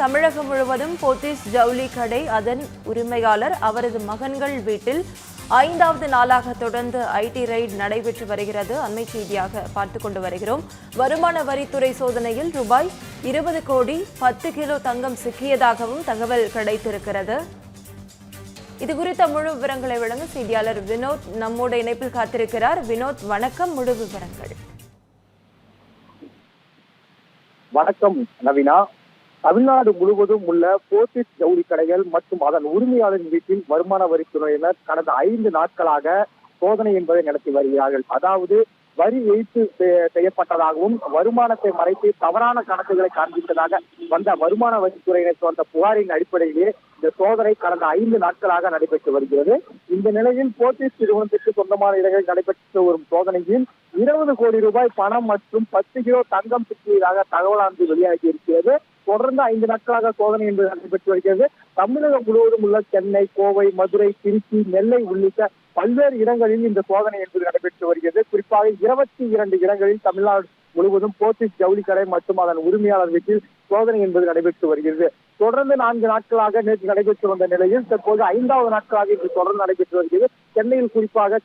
தமிழகம் முழுவதும் போத்தீஸ் ஜவுளி கடை அதன் உரிமையாளர் அவரது மகன்கள் வீட்டில் ஐந்தாவது நாளாக தொடர்ந்து ஐடி ரெய்ட் நடைபெற்று வருகிறது. அண்மை செய்தியாக பார்த்து கொண்டு வருகிறோம். வருமான வரித்துறை சோதனையில் ரூபாய் இருபது கோடி பத்து கிலோ தங்கம் சிக்கியதாகவும் தகவல் கிடைத்திருக்கிறது. இது குறித்த முழு விவரங்களை வழங்க செய்தியாளர் வினோத் நம்மோட இணைப்பில் காத்திருக்கிறார். வினோத் வணக்கம். முழு விவரங்கள். வணக்கம் நவீனா. தமிழ்நாடு முழுவதும் உள்ள போர்ட்டிஸ் ஜவுளி கடைகள் மற்றும் அதன் உரிமையாளரின் வீட்டில் வருமான வரித்துறையினர் கடந்த ஐந்து நாட்களாக சோதனை என்பதை நடத்தி வருகிறார்கள். அதாவது வரி ஏய்ப்பு செய்யப்பட்டதாகவும் வருமானத்தை மறைத்து தவறான கணக்குகளை காண்பித்ததாக வந்த வருமான வரித்துறையினர் வந்த புகாரின் அடிப்படையிலே இந்த சோதனை கடந்த ஐந்து நாட்களாக நடைபெற்று வருகிறது. இந்த நிலையில் போர்ட்டிஸ் நிறுவனத்திற்கு சொந்தமான இடங்களில் நடைபெற்று வரும் சோதனையில் இருபது கோடி ரூபாய் பணம் மற்றும் பத்து கிலோ தங்கம் சிக்கியதாக தகவலானது வெளியாகி இருக்கிறது. தொடர்ந்து ஐந்து நாட்களாக சோதனை என்பது நடைபெற்று வருகிறது. தமிழகம் முழுவதும் உள்ள சென்னை கோவை மதுரை திருச்சி நெல்லை உள்ளிட்ட பல்வேறு இடங்களில் இந்த சோதனை என்பது நடைபெற்று வருகிறது. குறிப்பாக இருபத்தி இரண்டு இடங்களில் தமிழ்நாடு முழுவதும் போர்ட்டிஸ் ஜவுளி கடை மற்றும் அதன் உரிமையாளர் வீட்டில் சோதனை என்பது நடைபெற்று வருகிறது. தொடர்ந்து நான்கு நாட்களாக நேற்று நடைபெற்று வந்த நிலையில் தற்போது ஐந்தாவது நாட்களாக இன்று தொடர்ந்து நடைபெற்று வருகிறது. சென்னையில் குறிப்பாக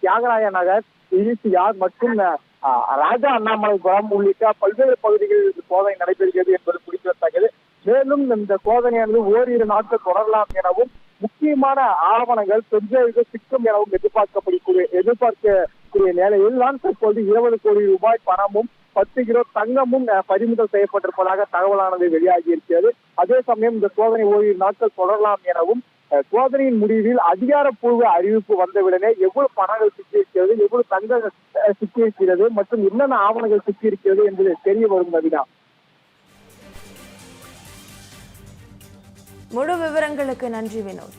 தியாகராய நகர் இசிஆர் மற்றும் ராஜா அண்ணாமலைபுரம் உள்ளிட்ட பல்வேறு பகுதிகளில் சோதனை நடைபெறுகிறது என்பது மேலும் இந்த சோதனையானது ஓரிரு நாட்கள் தொடரலாம் எனவும் முக்கியமான ஆவணங்கள் பெண்களுக்கு சிக்கும் எனவும் எதிர்பார்க்கப்படக்கூடிய எதிர்பார்க்கக்கூடிய நிலையில் தான் தற்போது இருபது கோடி ரூபாய் பணமும் பத்து கிலோ தங்கமும் பறிமுதல் செய்யப்பட்டிருப்பதாக தகவலானது வெளியாகி இருக்கிறது அதே சமயம் இந்த சோதனை ஓரிரு நாட்கள் தொடரலாம் எனவும் சோதனையின் முடிவில் அதிகாரப்பூர்வ அறிவிப்பு வந்தவுடனே எவ்வளவு பணங்கள் சிக்கியிருக்கிறது எவ்வளவு தங்க அஹ், சிக்கியிருக்கிறது மற்றும் என்னென்ன ஆவணங்கள் சிக்கியிருக்கிறது என்பது தெரிய வரும் நவீனா. முழு விவரங்களுக்கு நன்றி வினோத்.